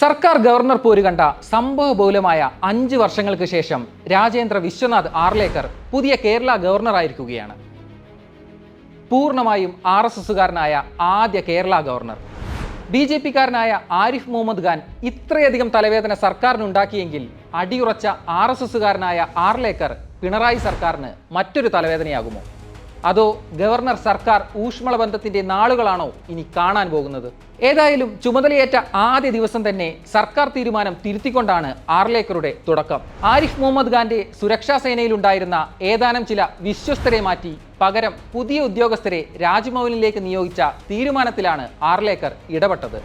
സർക്കാർ ഗവർണർ പോര് കണ്ട സംഭവബഹുലമായ അഞ്ച് വർഷങ്ങൾക്ക് ശേഷം രാജേന്ദ്ര വിശ്വനാഥ് ആർലേക്കർ പുതിയ കേരള ഗവർണറായിരിക്കുകയാണ് പൂർണമായും ആർ എസ് എസുകാരനായ ആദ്യ കേരള ഗവർണർ. ബി ജെ പിക്കാരനായ ആരിഫ് മുഹമ്മദ് ഖാൻ ഇത്രയധികം തലവേദന സർക്കാരിനുണ്ടാക്കിയെങ്കിൽ അടിയുറച്ച ആർ എസ് എസുകാരനായ ആർലേക്കർ പിണറായി സർക്കാരിന് മറ്റൊരു തലവേദനയാകുമോ? അതോ ഗവർണർ സർക്കാർ ഊഷ്മള ബന്ധത്തിന്റെ നാളുകളാണോ ഇനി കാണാൻ പോകുന്നത്? ഏതായാലും ചുമതലയേറ്റ ആദ്യ ദിവസം തന്നെ സർക്കാർ തീരുമാനം തിരുത്തിക്കൊണ്ടാണ് ആർലേക്കറുടെ തുടക്കം. ആരിഫ് മുഹമ്മദ് ഖാന്റെ സുരക്ഷാ സേനയിലുണ്ടായിരുന്ന ഏതാനും ചില വിശ്വസ്തരെ മാറ്റി പകരം പുതിയ ഉദ്യോഗസ്ഥരെ രാജ്ഭവനിലേക്ക് നിയോഗിച്ച തീരുമാനത്തിലാണ് ആർലേക്കർ ഇടപെട്ടത്.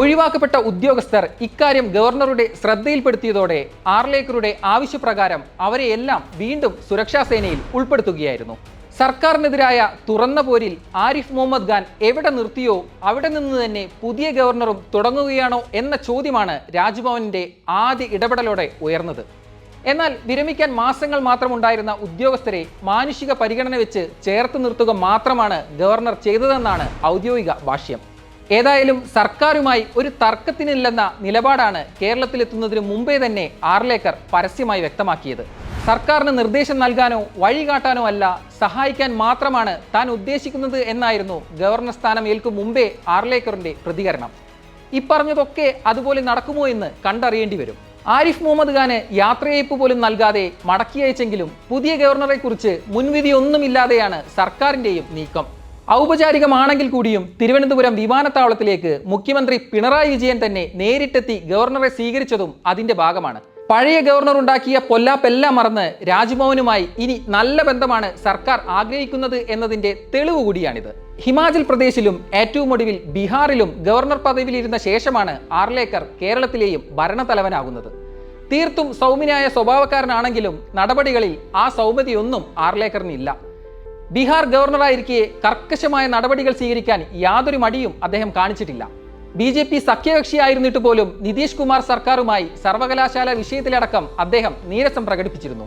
ഒഴിവാക്കപ്പെട്ട ഉദ്യോഗസ്ഥർ ഇക്കാര്യം ഗവർണറുടെ ശ്രദ്ധയിൽപ്പെടുത്തിയതോടെ ആർലേക്കറുടെ ആവശ്യപ്രകാരം അവരെയെല്ലാം വീണ്ടും സുരക്ഷാ സേനയിൽ ഉൾപ്പെടുത്തുകയായിരുന്നു. സർക്കാരിനെതിരായ തുറന്ന പോരിൽ ആരിഫ് മുഹമ്മദ് ഖാൻ എവിടെ നിർത്തിയോ അവിടെ നിന്ന് തന്നെ പുതിയ ഗവർണറും തുടങ്ങുകയാണോ എന്ന ചോദ്യമാണ് രാജ്ഭവനിന്റെ ആദ്യ ഇടപെടലോടെ ഉയർന്നത്. എന്നാൽ വിരമിക്കാൻ മാസങ്ങൾ മാത്രമുണ്ടായിരുന്ന ഉദ്യോഗസ്ഥരെ മാനുഷിക പരിഗണന വെച്ച് ചേർത്ത് നിർത്തുക മാത്രമാണ് ഗവർണർ ചെയ്തതെന്നാണ് ഔദ്യോഗിക ഭാഷ്യം. ഏതായാലും സർക്കാരുമായി ഒരു തർക്കത്തിനില്ലെന്ന നിലപാടാണ് കേരളത്തിലെത്തുന്നതിന് മുമ്പേ തന്നെ ആർലേക്കർ പരസ്യമായി വ്യക്തമാക്കിയത്. സർക്കാരിന് നിർദ്ദേശം നൽകാനോ വഴി കാട്ടാനോ അല്ല സഹായിക്കാൻ മാത്രമാണ് താൻ ഉദ്ദേശിക്കുന്നത് എന്നായിരുന്നു ഗവർണർ സ്ഥാനം ഏൽക്കും മുമ്പേ ആർലേക്കറിന്റെ പ്രതികരണം. ഇപ്പറഞ്ഞതൊക്കെ അതുപോലെ നടക്കുമോ എന്ന് കണ്ടറിയേണ്ടി വരും. ആരിഫ് മുഹമ്മദ് ഖാന് യാത്രയയപ്പ് പോലും നൽകാതെ മടക്കി അയച്ചെങ്കിലും പുതിയ ഗവർണറെ കുറിച്ച് മുൻവിധിയൊന്നുമില്ലാതെയാണ് സർക്കാരിന്റെയും നീക്കം. ഔപചാരികമാണെങ്കിൽ കൂടിയും തിരുവനന്തപുരം വിമാനത്താവളത്തിലേക്ക് മുഖ്യമന്ത്രി പിണറായി വിജയൻ തന്നെ നേരിട്ടെത്തി ഗവർണറെ സ്വീകരിച്ചതും അതിന്റെ ഭാഗമാണ്. പഴയ ഗവർണർ ഉണ്ടാക്കിയ പൊല്ലാപ്പെല്ലാം മറന്ന് രാജ്ഭവനുമായി ഇനി നല്ല ബന്ധമാണ് സർക്കാർ ആഗ്രഹിക്കുന്നത് എന്നതിന്റെ തെളിവ് കൂടിയാണിത്. ഹിമാചൽ പ്രദേശിലും ഏറ്റവും ഒടുവിൽ ബീഹാറിലും ഗവർണർ പദവിയിലിരുന്ന ശേഷമാണ് ആർലേക്കർ കേരളത്തിലെയും ഭരണത്തലവനാകുന്നത്. തീർത്തും സൗമ്യനായ സ്വഭാവക്കാരനാണെങ്കിലും നടപടികളിൽ ആ സൗമ്യതയൊന്നും ആർലേക്കറിനില്ല. ബീഹാർ ഗവർണറായിരിക്കെ കർക്കശമായ നടപടികൾ സ്വീകരിക്കാൻ യാതൊരു മടിയും അദ്ദേഹം കാണിച്ചിട്ടില്ല. ബി ജെ പി സഖ്യകക്ഷിയായിരുന്നിട്ട് പോലും നിതീഷ് കുമാർ സർക്കാരുമായി സർവകലാശാല വിഷയത്തിലടക്കം അദ്ദേഹം നീരസം പ്രകടിപ്പിച്ചിരുന്നു.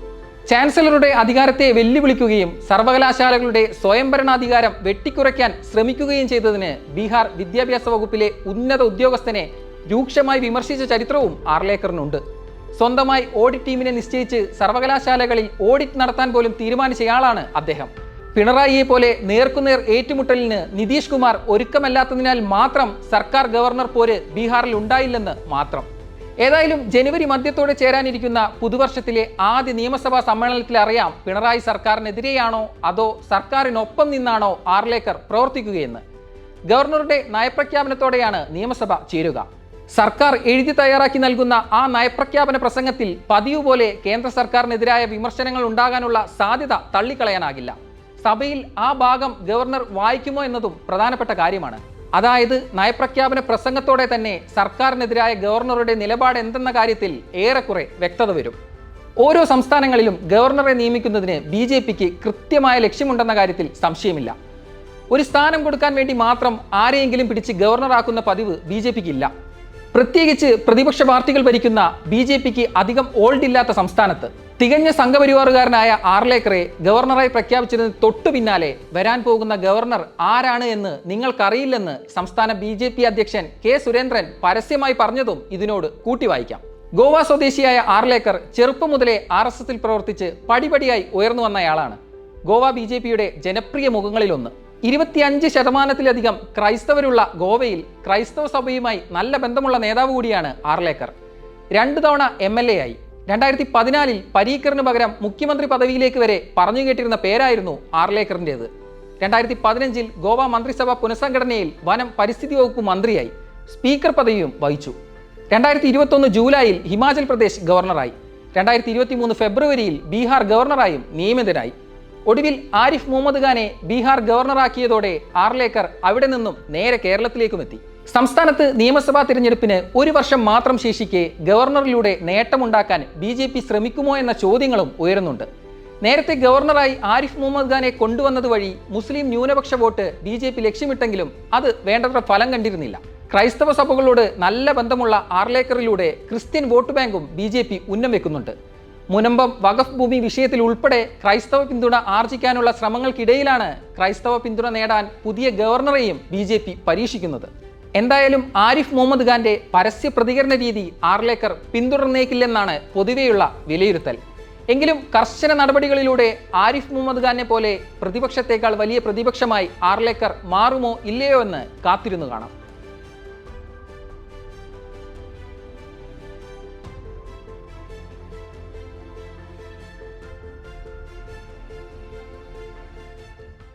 ചാൻസലറുടെ അധികാരത്തെ വെല്ലുവിളിക്കുകയും സർവകലാശാലകളുടെ സ്വയംഭരണാധികാരം വെട്ടിക്കുറയ്ക്കാൻ ശ്രമിക്കുകയും ചെയ്തതിന് ബീഹാർ വിദ്യാഭ്യാസ വകുപ്പിലെ ഉന്നത ഉദ്യോഗസ്ഥനെ രൂക്ഷമായി വിമർശിച്ച ചരിത്രവും ആർലേക്കറിനുണ്ട്. സ്വന്തമായി ഓഡിറ്റ് ടീമിനെ നിശ്ചയിച്ച് സർവകലാശാലകളിൽ ഓഡിറ്റ് നടത്താൻ പോലും തീരുമാനിച്ചയാളാണ് അദ്ദേഹം. പിണറായിയെ പോലെ നേർക്കുനേർ ഏറ്റുമുട്ടലിന് നിതീഷ് കുമാർ ഒരുക്കമല്ലാത്തതിനാൽ മാത്രം സർക്കാർ ഗവർണർ പോര് ബീഹാറിൽ ഉണ്ടായില്ലെന്ന് മാത്രം. ഏതായാലും ജനുവരി മധ്യത്തോടെ ചേരാനിരിക്കുന്ന പുതുവർഷത്തിലെ ആദ്യ നിയമസഭാ സമ്മേളനത്തിൽ അറിയാം പിണറായി സർക്കാരിനെതിരെയാണോ അതോ സർക്കാരിനൊപ്പം നിന്നാണോ ആർലേക്കർ പ്രവർത്തിക്കുകയെന്ന്. ഗവർണറുടെ നയപ്രഖ്യാപനത്തോടെയാണ് നിയമസഭ ചേരുക. സർക്കാർ എഴുതി തയ്യാറാക്കി നൽകുന്ന ആ നയപ്രഖ്യാപന പ്രസംഗത്തിൽ പതിവ് പോലെ കേന്ദ്ര സർക്കാരിനെതിരായ വിമർശനങ്ങൾ ഉണ്ടാകാനുള്ള സാധ്യത തള്ളിക്കളയാനാകില്ല. സഭയിൽ ആ ഭാഗം ഗവർണർ വായിക്കുമോ എന്നതും പ്രധാനപ്പെട്ട കാര്യമാണ്. അതായത് നയപ്രഖ്യാപന പ്രസംഗത്തോടെ തന്നെ സർക്കാരിനെതിരായ ഗവർണറുടെ നിലപാട് എന്തെന്ന കാര്യത്തിൽ ഏറെക്കുറെ വ്യക്തത വരും. ഓരോ സംസ്ഥാനങ്ങളിലും ഗവർണറെ നിയമിക്കുന്നതിന് ബി ജെ പിക്ക് കൃത്യമായ ലക്ഷ്യമുണ്ടെന്ന കാര്യത്തിൽ സംശയമില്ല. ഒരു സ്ഥാനം കൊടുക്കാൻ വേണ്ടി മാത്രം ആരെയെങ്കിലും പിടിച്ച് ഗവർണറാക്കുന്ന പതിവ് ബി ജെ പിക്ക് ഇല്ല പ്രത്യേകിച്ച് പ്രതിപക്ഷ പാർട്ടികൾ ഭരിക്കുന്ന ബി ജെ പിക്ക് അധികം ഓൾഡ് ഇല്ലാത്ത സംസ്ഥാനത്ത്. തികഞ്ഞ സംഘപരിവാറുകാരനായ ആർലേക്കറെ ഗവർണറായി പ്രഖ്യാപിച്ചതിന് തൊട്ടു പിന്നാലെ വരാൻ പോകുന്ന ഗവർണർ ആരാണ് എന്ന് നിങ്ങൾക്കറിയില്ലെന്ന് സംസ്ഥാന ബി ജെ പി അധ്യക്ഷൻ കെ സുരേന്ദ്രൻ പരസ്യമായി പറഞ്ഞതും ഇതിനോട് കൂട്ടി വായിക്കാം. ഗോവ സ്വദേശിയായ ആർലേക്കർ ചെറുപ്പം മുതലേ ആർ എസ് എസിൽ പ്രവർത്തിച്ച് പടിപടിയായി ഉയർന്നു വന്നയാളാണ്. ഗോവ ബി ജെ പിയുടെ ജനപ്രിയ മുഖങ്ങളിലൊന്ന്. ഇരുപത്തിയഞ്ച് ശതമാനത്തിലധികം ക്രൈസ്തവരുള്ള ഗോവയിൽ ക്രൈസ്തവ സഭയുമായി നല്ല ബന്ധമുള്ള നേതാവ് കൂടിയാണ് ആർലേക്കർ. രണ്ടു തവണ എം എൽ എ ആയി. രണ്ടായിരത്തി പതിനാലിൽ പരീക്കറിന് പകരം മുഖ്യമന്ത്രി പദവിയിലേക്ക് വരെ പറഞ്ഞു കേട്ടിരുന്ന പേരായിരുന്നു ആർലേക്കറിന്റേത് രണ്ടായിരത്തി പതിനഞ്ചിൽ ഗോവ മന്ത്രിസഭ പുനഃസംഘടനയിൽ വനം പരിസ്ഥിതി വകുപ്പ് മന്ത്രിയായി. സ്പീക്കർ പദവിയും വഹിച്ചു. രണ്ടായിരത്തി ഇരുപത്തൊന്ന് ജൂലൈയിൽ ഹിമാചൽ പ്രദേശ് ഗവർണറായി. രണ്ടായിരത്തി ഇരുപത്തി മൂന്ന് ഫെബ്രുവരിയിൽ ബീഹാർ ഗവർണറായും നിയമിതനായി. ഒടുവിൽ ആരിഫ് മുഹമ്മദ് ഖാനെ ബീഹാർ ഗവർണറാക്കിയതോടെ ആർലേക്കർ അവിടെ നിന്നും നേരെ കേരളത്തിലേക്കും എത്തി. സംസ്ഥാനത്ത് നിയമസഭാ തിരഞ്ഞെടുപ്പിന് ഒരു വർഷം മാത്രം ശേഷിക്കെ ഗവർണറിലൂടെ നേട്ടമുണ്ടാക്കാൻ ബി ജെ പി ശ്രമിക്കുമോ എന്ന ചോദ്യങ്ങളും ഉയരുന്നുണ്ട്. നേരത്തെ ഗവർണറായി ആരിഫ് മുഹമ്മദ് ഖാനെ കൊണ്ടുവന്നത് വഴി മുസ്ലിം ന്യൂനപക്ഷ വോട്ട് ബി ജെ പി ലക്ഷ്യമിട്ടെങ്കിലും അത് വേണ്ടത്ര ഫലം കണ്ടിരുന്നില്ല. ക്രൈസ്തവ സഭകളോട് നല്ല ബന്ധമുള്ള ആർലേക്കറിലൂടെ ക്രിസ്ത്യൻ വോട്ട് ബാങ്കും ബി ജെ പി ഉന്നം വെക്കുന്നുണ്ട്. മുനമ്പം വഖഫ് ഭൂമി വിഷയത്തിൽ ഉൾപ്പെടെ ക്രൈസ്തവ പിന്തുണ ആർജിക്കാനുള്ള ശ്രമങ്ങൾക്കിടയിലാണ് ക്രൈസ്തവ പിന്തുണ നേടാൻ പുതിയ ഗവർണറെയും ബി പരീക്ഷിക്കുന്നത്. എന്തായാലും ആരിഫ് മുഹമ്മദ് ഖാന്റെ പരസ്യ പ്രതികരണ രീതി ആർലേക്കർ പിന്തുടർന്നേക്കില്ലെന്നാണ് പൊതുവെയുള്ള വിലയിരുത്തൽ. എങ്കിലും കർശന നടപടികളിലൂടെ ആരിഫ് മുഹമ്മദ് ഖാനെ പോലെ പ്രതിപക്ഷത്തേക്കാൾ വലിയ പ്രതിപക്ഷമായി ആർലേക്കർ മാറുമോ ഇല്ലയോ എന്ന് കാത്തിരുന്നു കാണാം.